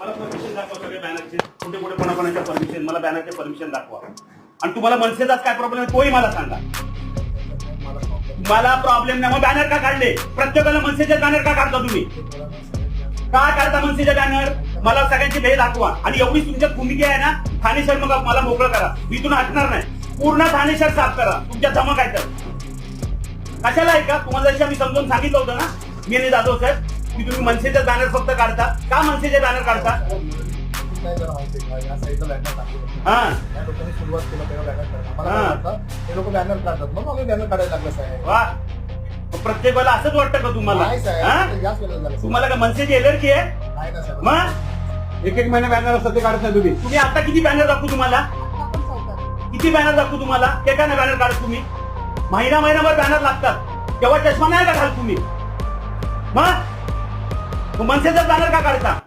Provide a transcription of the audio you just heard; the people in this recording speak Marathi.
मला परमिशन दाखवा सगळे बॅनरचे. कुठे कुठे कोणाकोणाच्या परमिशन मला बॅनरचे परमिशन दाखवा. आणि तुम्हाला मनसेचाच काय प्रॉब्लेम आहे तोही मला सांगा. मला प्रॉब्लेम नाही मग बॅनर का काढले? प्रत्येकाला मनसेचे बॅनर का काढता तुम्ही? का काढता मनसेचे बॅनर? मला सगळ्यांची भेट दाखवा. आणि एवढी तुमच्या भूमिका आहे ना ठाणे शहर मग मला मोकळं करा. मी तुला हटणार नाही. पूर्ण ठाणे शहर साफ करा. तुमच्या धमक आहे तर. कशाला आहे का? तुम्हाला जशी आम्ही समजून सांगितलं होतं ना मी आणि जाधव साहेब की तुम्ही मनसेचे बॅनर फक्त काढता? का मनसेचे बॅनर काढता? हा. सुरुवात केलं तेव्हा बॅनर काढतात मला हा. काय वाटतं, हे लोक बॅनर काढतात मग आम्ही बॅनर काढायला लागलं साहेब वा. मग प्रत्येक वेळेला असंच वाटतं का तुम्हाला? नाही साहेब हा? ते याच वेळेला झालं तुम्हाला का मनसेची एलर्जी आहे? नाही ना साहेब. मग? एक एक महिना बॅनर असतात ते काढत नाही तुम्ही. तुम्ही आता किती बॅनर दाखवू तुम्हाला? किती बॅनर दाखवू तुम्हाला? ते नाही बॅनर काढत तुम्ही. महिना महिनाभर बॅनर लागतात. तेव्हा चष्मा नाही का घाल तुम्ही? मग? तू मनसेचा बॅनर का काढता?